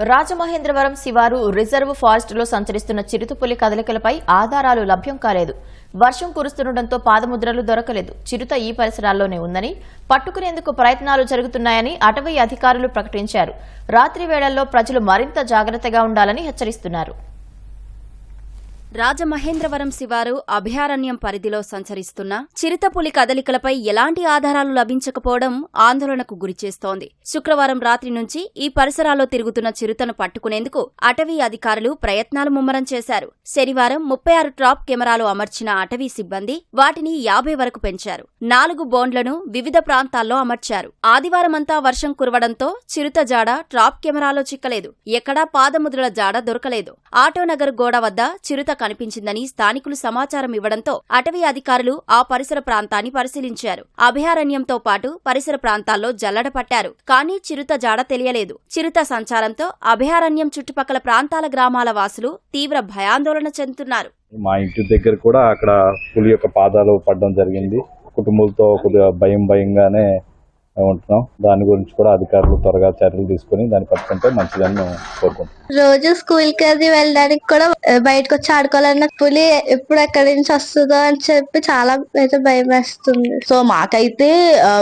రాజమహేంద్రవరం శివారు రిజర్వ్ ఫారెస్టులో సంచరిస్తున్న చిరుతపులి కదలికలపై ఆధారాలు లభ్యం కాలేదు. వర్షం కురుస్తుండటంతో పాదముద్రలు దొరకలేదు. చిరుత ఈ పరిసరాల్లోనే ఉందని పట్టుకునేందుకు ప్రయత్నాలు జరుగుతున్నాయని అటవీ అధికారులు ప్రకటించారు. రాత్రి వేళల్లో ప్రజలు మరింత జాగ్రత్తగా ఉండాలని హెచ్చరిస్తున్నారు. రాజమహేంద్రవరం శివారు అభయారణ్యం పరిధిలో సంచరిస్తున్న చిరుతపులి కదలికలపై ఎలాంటి ఆధారాలు లభించకపోవడం ఆందోళనకు గురిచేస్తోంది శుక్రవారం రాత్రి నుంచి ఈ పరిసరాల్లో తిరుగుతున్న చిరుతను పట్టుకునేందుకు అటవీ అధికారులు ప్రయత్నాలు ముమ్మరం చేశారు. శనివారం ముప్పై ఆరు ట్రాప్ కెమెరాలు అమర్చిన అటవీ సిబ్బంది వాటిని యాభై వరకు పెంచారు. నాలుగు బోండ్లను వివిధ ప్రాంతాల్లో అమర్చారు. ఆదివారమంతా వర్షం కురవడంతో చిరుత జాడ ట్రాప్ కెమెరాలో చిక్కలేదు. ఎక్కడా పాదముద్రల జాడ దొరకలేదు. ఆటోనగర్ గోడ వద్ద చిరుత కనిపించిందని స్థానికులు సమాచారం ఇవ్వడంతో అటవీ అధికారులు ఆ పరిసర ప్రాంతాన్ని పరిశీలించారు. అభయారణ్యంతో పాటు పరిసర ప్రాంతాల్లో జల్లడ పట్టారు. కానీ చిరుత జాడ తెలియలేదు. చిరుత సంచారంతో అభయారణ్యం చుట్టుపక్కల ప్రాంతాల గ్రామాల వాసులు తీవ్ర భయాందోళన చెందుతున్నారు. మా ఇంటి దగ్గర కూడా అక్కడ పులి యొక్క పాదాలు పడడం జరిగింది. కుటుంబంతో కొద్దిగా భయం భయంగానే ఉంటున్నాం. దాని గురించి కూడా అధికారులు త్వరగా చర్యలు తీసుకొని దాన్ని పట్టుకుంటే మంచిదని మేము కోరుకుంటున్నాం. రోజు స్కూల్కి అది వెళ్ళడానికి కూడా బయటకు వచ్చి ఆడుకోవాలన్న పులి ఎప్పుడు ఎక్కడి నుంచి వస్తుందో అని చెప్పి చాలా అయితే భయం వేస్తుంది సో మాకైతే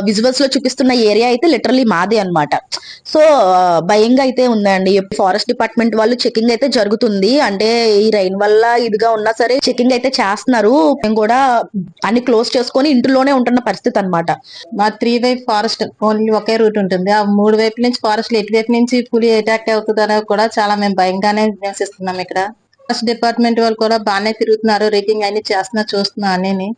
విజువల్స్లో చూపిస్తున్న ఏరియా అయితే లిటరలీ మాదే అన్నమాట. సో భయంగా అయితే ఉందండి. ఫారెస్ట్ డిపార్ట్మెంట్ వాళ్ళు చెకింగ్ అయితే జరుగుతుంది. అంటే ఈ రైన్ వల్ల ఇదిగా ఉన్నా సరే చెకింగ్ అయితే చేస్తున్నారు. మేము కూడా అన్ని క్లోజ్ చేసుకొని ఇంటిలోనే ఉంటున్న పరిస్థితి అన్నమాట. మా త్రీ వైపు ఫారెస్ట్ ఓన్లీ ఒకే రూట్ ఉంటుంది. ఆ మూడు వైపు నుంచి ఫారెస్ట్ ఎటువైపు నుంచి పులి అటాక్ అవుతుందని కూడా చాలా మేము భయంగానే నివసిస్తున్నాం ఇక్కడ. ఫారెస్ట్ డిపార్ట్మెంట్ వాళ్ళు కూడా బాగానే తిరుగుతున్నారు. రేకింగ్ అన్ని చేస్తున్నారు చూస్తున్నారు అన్ని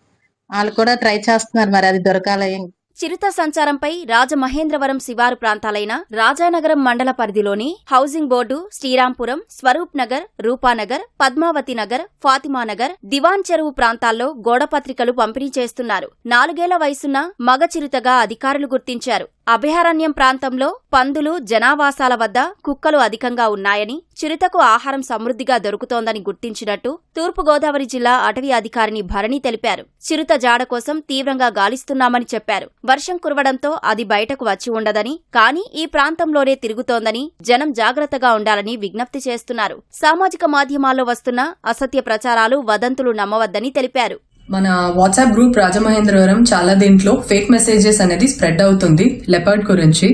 వాళ్ళు కూడా ట్రై చేస్తున్నారు మరి అది దొరకాలి చిరుత సంచారంపై రాజమహేంద్రవరం శివారు ప్రాంతాలైన రాజానగరం మండల పరిధిలోని హౌసింగ్ బోర్డు శ్రీరాంపురం స్వరూప్ నగర్ రూపానగర్ పద్మావతి నగర్ ఫాతిమానగర్ దివాన్ చెరువు ప్రాంతాల్లో గోడపత్రికలు పంపిణీ చేస్తున్నారు. నాలుగేళ్ళ వయసున్న మగ చిరుతగా అధికారులు గుర్తించారు. అభయారణ్యం ప్రాంతంలో పందులు జనావాసాల వద్ద కుక్కలు అధికంగా ఉన్నాయని చిరుతకు ఆహారం సమృద్ధిగా దొరుకుతోందని గుర్తించినట్టు తూర్పుగోదావరి జిల్లా అటవీ అధికారిని భరణి తెలిపారు. చిరుత జాడ కోసం తీవ్రంగా గాలిస్తున్నామని చెప్పారు. వర్షం కురవడంతో అది బయటకు వచ్చి ఉండదని కానీ ఈ ప్రాంతంలోనే తిరుగుతోందని జనం జాగ్రత్తగా ఉండాలని విజ్ఞప్తి చేస్తున్నారు. సామాజిక మాధ్యమాల్లో వస్తున్న అసత్య ప్రచారాలు వదంతులు నమ్మవద్దని తెలిపారు. మన వాట్సాప్ గ్రూప్ రాజమహేంద్రవరం చాలా దీంట్లో ఫేక్ మెసేజెస్ అనేది స్ప్రెడ్ అవుతుంది లెపర్డ్ గురించి.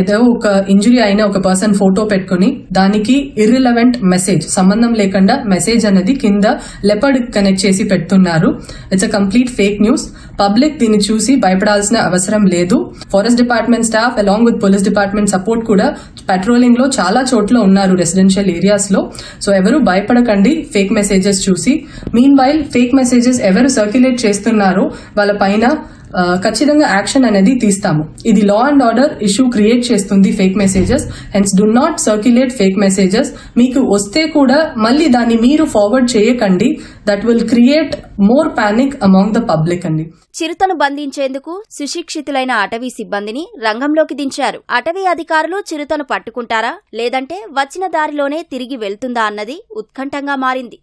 ఏదో ఒక ఇంజురీ అయిన ఒక పర్సన్ ఫోటో పెట్టుకుని దానికి ఇర్రిలవెంట్ మెసేజ్ సంబంధం లేకుండా మెసేజ్ అనేది కింద లెపర్డ్ కనెక్ట్ చేసి పెడుతున్నారు. It's a complete fake news public దీన్ని చూసి భయపడాల్సిన అవసరం లేదు. Forest department staff along with police department support కూడా పెట్రోలింగ్లో చాలా చోట్ల ఉన్నారు రెసిడెన్షియల్ ఏరియాస్లో. సో ఎవరు భయపడకండి ఫేక్ మెసేజెస్ చూసి. మీన్ వైల్ ఫేక్ మెసేజెస్ ఎవరు సర్క్యులేట్ చేస్తున్నారో వాళ్ళ పైన ఖచ్చితంగా యాక్షన్ అనేది తీస్తాము. ఇది law and order issue create చేస్తుంది fake messages hence do not circulate fake messages మీకు వస్తే కూడా మళ్ళీ దాన్ని మీరు ఫార్వర్డ్ చేయకండి. That will create more panic among the public అండి. చిరుతను బంధించేందుకు సుశిక్షితులైన అటవీ సిబ్బందిని రంగంలోకి దించారు. అటవీ అధికారులు చిరుతను పట్టుకుంటారా? లేదంటే వచ్చిన దారిలోనే తిరిగి వెళ్తుందా అన్నది ఉత్కంఠంగా మారింది.